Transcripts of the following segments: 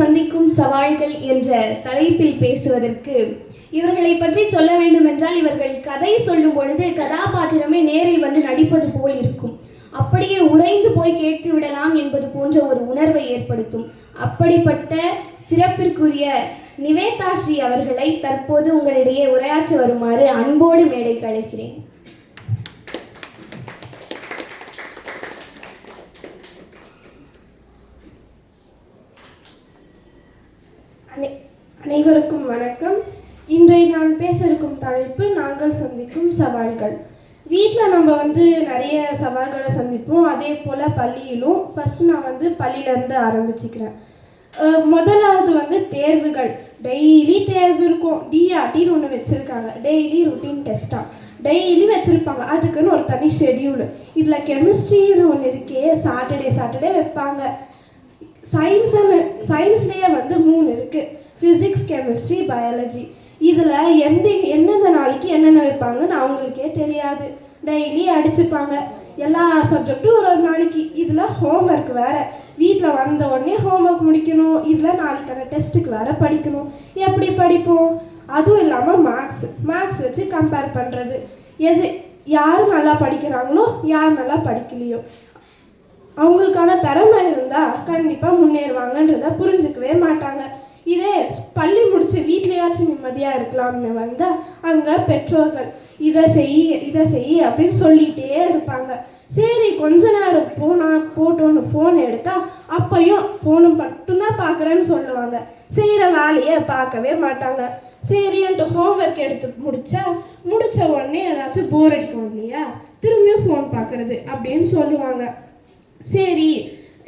சந்திக்கும் சவால்கள் என்ற தலைப்பில் பேசுவதற்கு இவர்களை பற்றி சொல்ல வேண்டும் என்றால் இவர்கள் கதை சொல்லும் பொழுது கதாபாத்திரமே நேரில் வந்து நடிப்பது போல் இருக்கும். அப்படியே உறைந்து போய் கேட்டு விடலாம் என்பது போன்ற ஒரு உணர்வை ஏற்படுத்தும். அப்படிப்பட்ட சிறப்பிற்குரிய நிவேதாஸ்ரீ அவர்களை தற்போது உங்களிடையே உரையாற்ற வருமாறு அன்போடு மேடைக்கு அழைக்கிறேன். அனைவருக்கும் வணக்கம். இன்றை நான் பேச இருக்கும் தலைப்பு நாங்கள் சந்திக்கும் சவால்கள். வீட்டில் நம்ம வந்து நிறைய சவால்களை சந்திப்போம். அதே போல் பள்ளியிலும் ஃபஸ்ட் நான் வந்து பள்ளியிலேருந்து ஆரம்பிச்சுக்கிறேன். முதலாவது வந்து தேர்வுகள். டெய்லி தேர்வு இருக்கும். டிஆர்டின்னு ஒன்று வச்சுருக்காங்க. டெய்லி ருட்டீன் டெஸ்ட்டாக டெய்லி வச்சுருப்பாங்க. அதுக்குன்னு ஒரு தனி ஷெடியூல் இதில் கெமிஸ்ட்ரின்னு ஒன்று இருக்கே. சாட்டர்டே சாட்டர்டே வைப்பாங்க. சயின்ஸ்னு சயின்ஸ்லேயே வந்து மூணு இருக்குது ஃபிசிக்ஸ் கெமிஸ்ட்ரி பயாலஜி இதில் எந்த எந்தெந்த நாளைக்கு என்னென்ன வைப்பாங்கன்னு அவங்களுக்கே தெரியாது. டெய்லி அடிச்சுப்பாங்க. எல்லா சப்ஜெக்ட்டும் ஒரு ஒரு நாளைக்கு. இதில் ஹோம் ஒர்க் வேறு. வீட்டில் வந்த உடனே ஹோம் ஒர்க் முடிக்கணும். இதில் நாளைக்கான டெஸ்ட்டுக்கு வேறு படிக்கணும். எப்படி படிப்போம்? அதுவும் இல்லாமல் மேக்ஸ் மேக்ஸ் வச்சு கம்பேர் பண்ணுறது எது யார் நல்லா படிக்கிறாங்களோ யார் நல்லா படிக்கலையோ. அவங்களுக்கான திறமை இருந்தால் கண்டிப்பாக முன்னேறுவாங்கன்றத புரிஞ்சுக்கவே மாட்டாங்க. இதே பள்ளி முடித்து வீட்லேயாச்சும் நிம்மதியாக இருக்கலாம்னு வந்தால் அங்கே பெற்றோர்கள் இதை செய் இதை செய் அப்படின்னு சொல்லிகிட்டே இருப்பாங்க. சரி கொஞ்ச நேரம் போனா போட்டோன்னு ஃபோன் எடுத்தால் அப்பையும் ஃபோனு மட்டும்தான் பார்க்குறேன்னு சொல்லுவாங்க. செய்கிற வேலையை பார்க்கவே மாட்டாங்க. சரின்ட்டு ஹோம்ஒர்க் எடுத்து முடித்தா முடிச்ச உடனே ஏதாச்சும் போர் அடிக்கும் இல்லையா? திரும்பியும் ஃபோன் பார்க்குறது அப்படின்னு சொல்லுவாங்க. சரி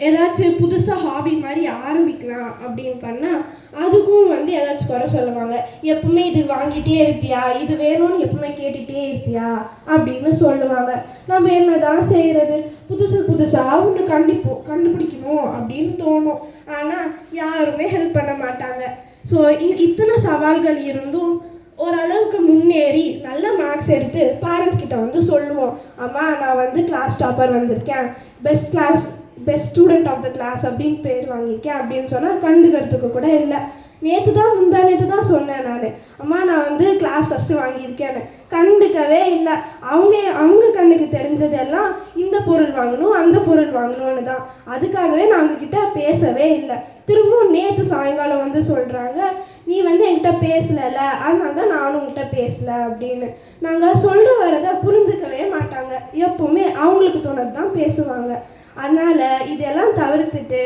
ஏதாச்சும் புதுசாக ஹாபி மாதிரி ஆரம்பிக்கலாம் அப்படின்னு பண்ணால் அதுக்கும் வந்து ஏதாச்சும் குறை சொல்லுவாங்க. எப்பவுமே இது வாங்கிட்டே இருப்பியா? இது வேணும்னு எப்பவுமே கேட்டுகிட்டே இருப்பியா? அப்படின்னு சொல்லுவாங்க. நம்ம என்ன தான் செய்கிறது புதுசு புதுசாக ஒன்று கண்டிப்போம் கண்டுபிடிக்கணும் அப்படின்னு தோணும். ஆனால் யாருமே ஹெல்ப் பண்ண மாட்டாங்க. ஸோ இத்தனை சவால்கள் இருந்தும் ஓரளவுக்கு முன்னேறி நல்ல மார்க்ஸ் எடுத்து பேரண்ட்ஸ் கிட்ட வந்து சொல்லுவோம். அம்மா நான் வந்து கிளாஸ் டாப்பர் வந்திருக்கேன். Best class best student of the class அப்படின்னு பேர் வாங்கியிருக்கேன் அப்படின்னு சொன்னால் கண்டுக்கிறதுக்கு கூட இல்லை. நேற்று தான் முந்தா நேற்று தான் சொன்னேன் நான். அம்மா நான் வந்து கிளாஸ் ஃபஸ்ட்டு வாங்கியிருக்கேன்னு. கண்டுக்கவே இல்லை. அவங்க அவங்க கண்ணுக்கு தெரிஞ்சதெல்லாம் இந்த பொருள் வாங்கணும் அந்த பொருள் வாங்கணும்னு தான். அதுக்காகவே நாங்கள் கிட்ட பேசவே இல்லை. திரும்பவும் நேற்று சாயங்காலம் வந்து சொல்கிறாங்க நீ வந்து என்கிட்ட பேசலைல அதனால தான் நானும் உங்கள்கிட்ட பேசலை அப்படின்னு. நாங்கள் சொல்கிற வரதை புரிஞ்சுக்கவே மாட்டாங்க. எப்போவுமே அவங்களுக்கு தோணது தான் பேசுவாங்க. அதனால் இதெல்லாம் தவிர்த்துட்டு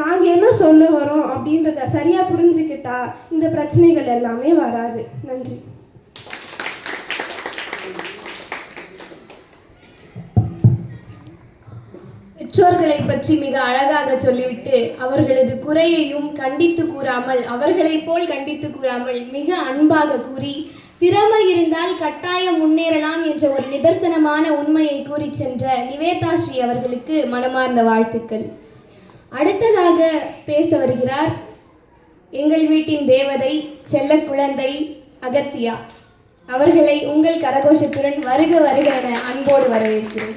நாங்கள் என்ன சொல்ல வரோம் அப்படின்றத சரியாக புரிஞ்சுக்கிட்டா இந்த பிரச்சனைகள் எல்லாமே வராது. நன்றி. பெற்றோர்களை பற்றி மிக அழகாக சொல்லிவிட்டு அவர்களது குறையையும் கண்டித்து கூறாமல் அவர்களைப் போல் கண்டித்து கூறாமல் மிக அன்பாக கூறி திறமை இருந்தால் கட்டாயம் முன்னேறலாம் என்ற ஒரு நிதர்சனமான உண்மையை கூறி சென்ற நிவேதா ஸ்ரீ அவர்களுக்கு மனமார்ந்த வாழ்த்துக்கள். அடுத்ததாக பேச வருகிறார் எங்கள் வீட்டின் தேவதை செல்ல குழந்தை அகத்தியா. அவர்களை உங்கள் கரகோஷத்துடன் வருக வருக என அன்போடு வரவேற்கிறேன்.